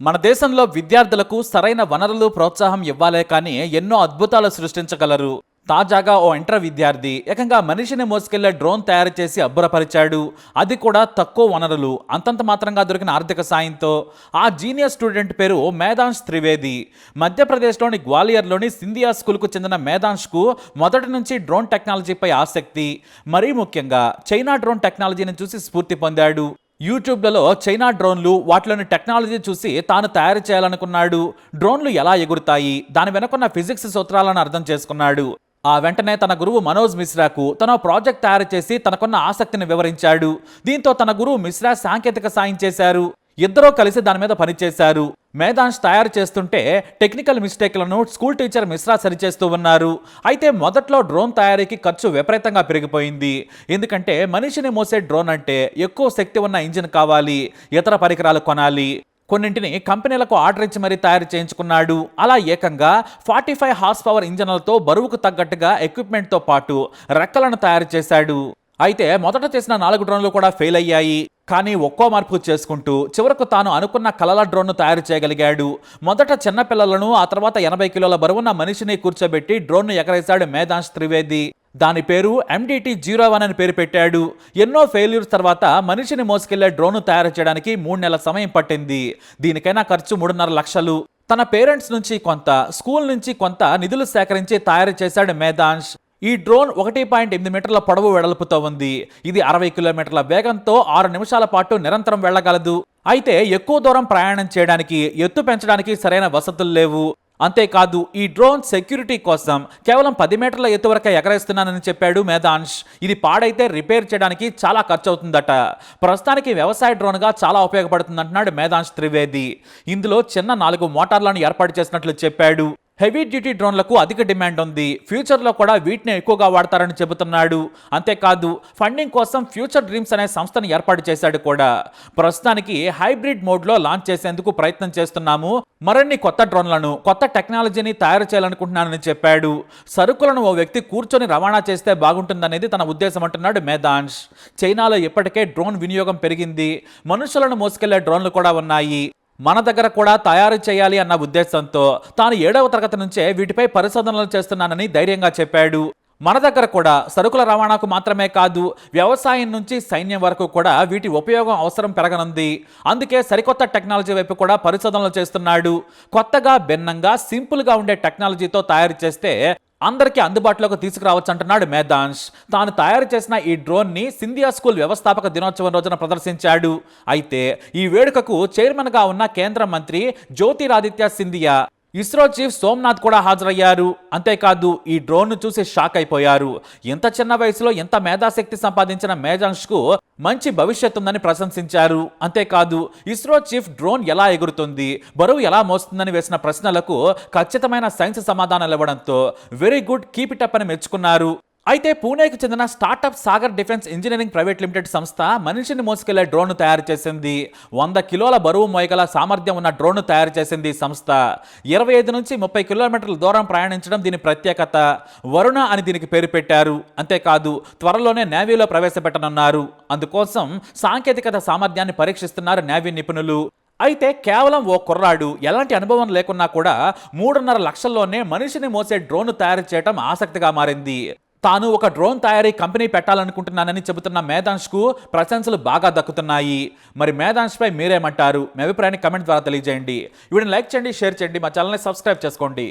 మన దేశంలో విద్యార్థులకు సరైన వనరులు ప్రోత్సాహం ఇవ్వాలే కానీ ఎన్నో అద్భుతాలు సృష్టించగలరు. తాజాగా ఓ ఇంటర్ విద్యార్థి ఏకంగా మనిషిని మోసుకెళ్ళే డ్రోన్ తయారు చేసి అబ్బురపరిచాడు. అది కూడా తక్కువ వనరులు అంతంత మాత్రంగా దొరికిన ఆర్థిక సాయంతో. ఆ జీనియస్ స్టూడెంట్ పేరు మేధాంష్ త్రివేది. మధ్యప్రదేశ్లోని గ్వాలియర్లోని సింధియా స్కూల్కు చెందిన మేధాంష్కు మొదటి నుంచి డ్రోన్ టెక్నాలజీపై ఆసక్తి. మరీ ముఖ్యంగా చైనా డ్రోన్ టెక్నాలజీని చూసి స్ఫూర్తి పొందాడు. యూట్యూబ్లలో చైనా డ్రోన్లు వాటిలోని టెక్నాలజీ చూసి తాను తయారు చేయాలనుకున్నాడు. డ్రోన్లు ఎలా ఎగురుతాయి? దాని వెనుకున్న ఫిజిక్స్ సూత్రాలను అర్థం చేసుకున్నాడు. ఆ వెంటనే తన గురువు మనోజ్ మిశ్రాకు తన ప్రాజెక్ట్ తయారు చేసి తనకున్న ఆసక్తిని వివరించాడు. దీంతో తన గురువు మిశ్రా సాంకేతిక సాయం చేశారు. ఇద్దరూ కలిసి దాని మీద పనిచేశారు మేధాంశ్ తయారు చేస్తుంటే టెక్నికల్ మిస్టేక్లను స్కూల్ టీచర్ మిశ్రా సరిచేస్తూ ఉన్నారు. అయితే మొదట్లో డ్రోన్ తయారీకి ఖర్చు విపరీతంగా పెరిగిపోయింది. ఎందుకంటే మనిషిని మోసే డ్రోన్ అంటే ఎక్కువ శక్తి ఉన్న ఇంజిన్ కావాలి ఇతర పరికరాలు కొనాలి. కొన్నింటిని కంపెనీలకు ఆర్డర్ ఇచ్చి మరీ తయారు చేయించుకున్నాడు. అలా ఏకంగా ఫార్టీ ఫైవ్ హార్స్ పవర్ ఇంజన్లతో బరువుకు తగ్గట్టుగా ఎక్విప్మెంట్తో పాటు రెక్కలను తయారు చేశాడు. అయితే మొదట చేసిన నాలుగు డ్రోన్లు కూడా ఫెయిల్ అయ్యాయి. కానీ ఒక్కో మార్పు చేసుకుంటూ చివరకు తాను అనుకున్న కలల డ్రోన్ను తయారు చేయగలిగాడు. మొదట చిన్నపిల్లలను ఆ తర్వాత ఎనభై కిలోల బరువున్న మనిషిని కూర్చోబెట్టి డ్రోన్ను ఎగరేశాడు మేధాంశ్ త్రివేది. దాని పేరు ఎండిటి జీరో వన్ అని పేరు పెట్టాడు. ఎన్నో ఫెయిల్యూర్స్ తర్వాత మనిషిని మోసుకెళ్ళే డ్రోన్ తయారు చేయడానికి మూడు నెలల సమయం పట్టింది. దీనికైనా ఖర్చు మూడున్నర లక్షలు. తన పేరెంట్స్ నుంచి కొంత స్కూల్ నుంచి కొంత నిధులు సేకరించి తయారు చేశాడు మేధాంశ్ ఈ డ్రోన్ ఒకటి పాయింట్ ఎనిమిది మీటర్ల పొడవు వెడల్పుతో ఉంది. ఇది అరవై కిలోమీటర్ల వేగంతో ఆరు నిమిషాల పాటు నిరంతరం వెళ్ళగలదు. అయితే ఎక్కువ దూరం ప్రయాణం చేయడానికి ఎత్తు పెంచడానికి సరైన వసతులు లేవు. అంతేకాదు ఈ డ్రోన్ సెక్యూరిటీ కోసం కేవలం పది మీటర్ల ఎత్తు వరకే ఎగరేస్తున్నానని చెప్పాడు మేధాంష్. ఇది పాడైతే రిపేర్ చేయడానికి చాలా ఖర్చు అవుతుందట ప్రస్తుతానికి వ్యవసాయ డ్రోన్గా చాలా ఉపయోగపడుతుందంటున్నాడు మేధాంష్ త్రివేది. ఇందులో చిన్న నాలుగు మోటార్లను ఏర్పాటు చేసినట్లు చెప్పాడు. హెవీ డ్యూటీ డ్రోన్లకు అధిక డిమాండ్ ఉంది. ఫ్యూచర్లో కూడా వీటిని ఎక్కువగా వాడతారని చెబుతున్నాడు. అంతేకాదు ఫండింగ్ కోసం ఫ్యూచర్ డ్రీమ్స్ అనే సంస్థను ఏర్పాటు చేశాడు కూడా. ప్రస్తుతానికి హైబ్రిడ్ మోడ్లో లాంచ్ చేసేందుకు ప్రయత్నం చేస్తున్నాము. మరిన్ని కొత్త డ్రోన్లను కొత్త టెక్నాలజీని తయారు చేయాలనుకుంటున్నానని చెప్పాడు. సరుకులను ఓ వ్యక్తి కూర్చొని రవాణా చేస్తే బాగుంటుందనేది తన ఉద్దేశం అంటున్నాడు మేధాన్ష్ చైనాలో ఇప్పటికే డ్రోన్ వినియోగం పెరిగింది. మనుషులను మోసుకెళ్ళే డ్రోన్లు కూడా ఉన్నాయి. మన దగ్గర కూడా తయారు చేయాలి అన్న ఉద్దేశంతో తాను ఏడవ తరగతి నుంచే వీటిపై పరిశోధనలు చేస్తున్నానని ధైర్యంగా చెప్పాడు. మన దగ్గర కూడా సరుకుల రవాణాకు మాత్రమే కాదు వ్యవసాయం నుంచి సైన్యం వరకు కూడా వీటి ఉపయోగం అవసరం పెరగనుంది. అందుకే సరికొత్త టెక్నాలజీ వైపు కూడా పరిశోధనలు చేస్తున్నాడు. కొత్తగా భిన్నంగా సింపుల్గా ఉండే టెక్నాలజీతో తయారు చేస్తే అందరికీ అందుబాటులోకి తీసుకురావచ్చు అంటున్నాడు మేధాంశ్ తాను తయారు చేసిన ఈ డ్రోన్ని సింధియా స్కూల్ వ్యవస్థాపక దినోత్సవం రోజున ప్రదర్శించాడు. అయితే ఈ వేడుకకు చైర్మన్గా ఉన్న కేంద్ర మంత్రి జ్యోతిరాదిత్య సింధియా ఇస్రో చీఫ్ సోమ్నాథ్ కూడా హాజరయ్యారు. అంతేకాదు ఈ డ్రోన్ను చూసి షాక్ అయిపోయారు. ఇంత చిన్న వయసులో ఎంత మేధాశక్తి సంపాదించిన మేధాంష్కు మంచి భవిష్యత్తు ఉందని ప్రశంసించారు. అంతేకాదు ఇస్రో చీఫ్ డ్రోన్ ఎలా ఎగురుతుంది బరువు ఎలా మోస్తుందని వేసిన ప్రశ్నలకు ఖచ్చితమైన సైన్స్ సమాధానాలు ఇవ్వడంతో very good keep it up అని మెచ్చుకున్నారు. అయితే పూణేకి చెందిన startup Sagar defence engineering private limited సంస్థ మనిషిని మోసుకెళ్ళే డ్రోన్ను తయారు చేసింది. వంద కిలోల బరువు మోయగల సామర్థ్యం ఉన్న డ్రోన్ను తయారు చేసింది సంస్థ. ఇరవై ఐదు నుంచి ముప్పై కిలోమీటర్ల దూరం ప్రయాణించడం దీని ప్రత్యేకత. వరుణ అని దీనికి పేరు పెట్టారు. అంతేకాదు త్వరలోనే నేవీలో ప్రవేశపెట్టనున్నారు. అందుకోసం సాంకేతికత సామర్థ్యాన్ని పరీక్షిస్తున్నారు నేవీ నిపుణులు. అయితే కేవలం ఓ కుర్రాడు ఎలాంటి అనుభవం లేకున్నా కూడా మూడున్నర లక్షల్లోనే మనిషిని మోసే డ్రోన్ తయారు చేయడం ఆసక్తిగా మారింది. తాను ఒక డ్రోన్ తయారీ కంపెనీ పెట్టాలనుకుంటున్నానని చెబుతున్న మేధాంష్కు ప్రశంసలు బాగా దక్కుతున్నాయి. మరి మేధాంష్పై మీరేమంటారు? మీ అభిప్రాయాన్ని కమెంట్ ద్వారా తెలియజేయండి. వీడిని లైక్ చేయండి షేర్ చేయండి మా ఛానల్ని సబ్స్క్రైబ్ చేసుకోండి.